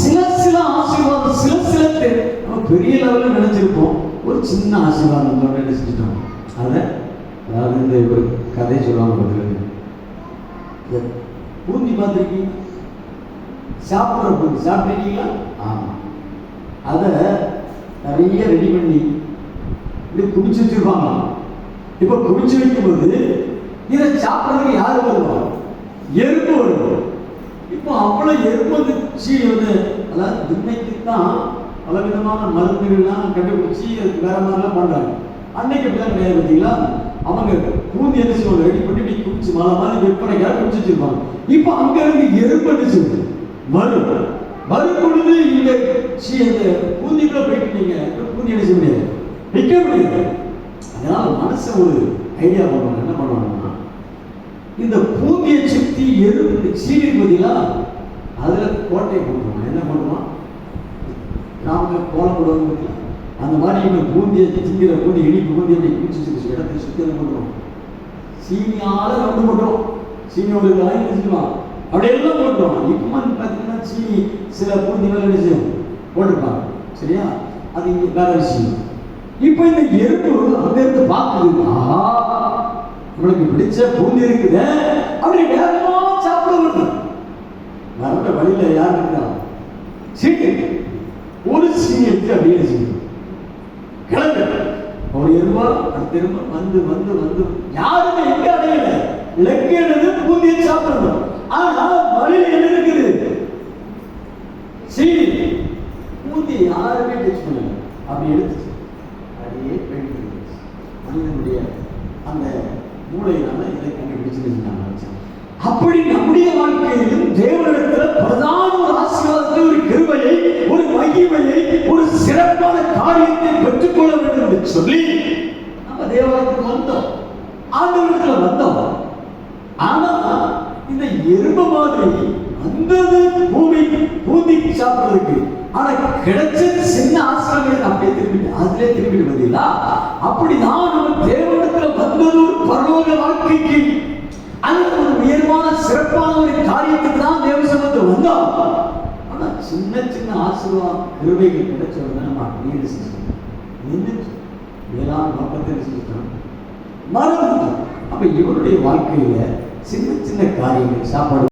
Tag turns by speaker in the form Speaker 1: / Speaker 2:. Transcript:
Speaker 1: சில சில ஆசீர்வாதம் சில சில நம்ம பெரிய லெவலில் நினைச்சிருப்போம். ஒரு சின்ன ஆசீர்வாதம் நம்ம நினைச்சிட்டோம் அதை அதாவது இந்த ஒரு கதை சொல்லுவாங்க பதிலுக்கு பூந்தி பார்த்துருக்கீங்க? சாப்பிட்ற பூந்தி. சாப்பிட்ருக்கீங்களா ஆமாம் அதை நிறைய ரெடி பண்ணி இப்படி குடிச்சு வச்சிருப்பாங்க. இப்போ குடிச்சு வைக்கும்போது இதை சாப்பிட்றதுக்கு யார் வருவா? எறும்பு வரும் இப்போ அவ்வளோ எறும்பு வந்து வந்து அதாவது இன்னைக்கு தான் பல விதமான மருந்துகள்லாம் கண்டுபிடிச்சி அதுக்கு வேற மாதிரிலாம் பண்ணுறாங்க அன்னைக்கு அப்படிலாம் கிடையாது பார்த்தீங்களா? அவங்க பூந்தி என்ன செய்வாங்க? ரெடி பண்ணி இப்படி குடிச்சு மழை மாதிரி விற்பனைக்காக குடிச்சு வச்சிருப்பாங்க. இப்போ அங்க இருந்து எறும்பு என்ன செய்யுது? மறு மறு பொழுது இங்க சி அந்த பூந்திக்குள்ள போயிட்டு நீங்க பூந்தி என்ன செய்ய முடியாது? நிற்க முடியாது. அதனால மனசை ஒரு ஐடியா பண்ணுவாங்க என்ன பண்ணுவாங்கன்னா இந்த பூந்தியை சுத்தி எறும்பு சீனி பார்த்தீங்களா? அதில் கோட்டையை போட்டுருவான் என்ன பண்ணுவான் கிராமத்தில் கோலம் போடுவாங்க அந்த மாதிரி இவன் பூந்தியை சிங்கிற பூந்தி இனிப்பு பூந்தி அப்படி குடிச்சு இடத்தை சுற்றி என்ன பண்ணுறோம் சீனியால ரவுண்டு மட்டும் சீனியோட வாங்கி வச்சுக்கலாம் அப்படியெல்லாம் போட்டுருவோம் இப்போ வந்து பார்த்தீங்கன்னா சீனி சில பூந்தி மேலே என்ன செய்யும்? போட்டிருப்பாங்க. சரியா? அது இங்கே வேற விஷயம். இப்போ இந்த எறும்பு அங்கேருந்து இருந்து பார்க்குது. நம்மளுக்கு பிடிச்ச பூந்தி இருக்குது. அப்படி வேகமா வழியில யார் சீட்டு. ஒரு சீனி எடுத்து அப்படியே செய்யும் கிளம்பு. அவர் எருவா அது திரும்ப வந்து வந்து வந்து. யாருமே எங்க அடையல. லெக்கெடுது பூந்தியை சாப்பிடணும். ஆனா வழியில் என்ன இருக்குது? சீனி பூந்தி யாருமே டச் பண்ணல. அப்படி எடுத்துச்சு. அப்படியே போயிட்டு மனிதனுடைய அந்த மூளையினால இதை கண்டுபிடிச்சு அப்படி நம்முடைய வாழ்க்கை வேண்டும் என்று சொல்லி நம்ம தேவாலயத்துக்கு வந்தோம். ஆண்டவரிடத்துல வந்தோம். ஆனா இந்த எறும்பு மாதிரி வந்தது பூமி பூந்தி சாப்பிடுறதுக்கு. ஆனா கிடைச்சது சின்ன ஆசிரமங்கள் அப்படியே திரும்பி அதிலே திரும்பிட்டு பார்த்தீங்களா அப்படிதான் நம்ம தேவனத்துல வந்தது ஒரு பரலோக வாழ்க்கைக்கு. அல்லது ஒரு உயர்வான சிறப்பான ஒரு காரியத்துக்கு தான் தேவ வந்தோம். ஆனா சின்ன சின்ன ஆசீர்வாதம் கிருபைகள் கிடைச்ச நம்ம இதெல்லாம் நோக்கத்தை செஞ்சுட்டோம் மரம் அப்போ இவருடைய வாழ்க்கையில் சின்ன சின்ன காரியங்கள் சாப்பாடு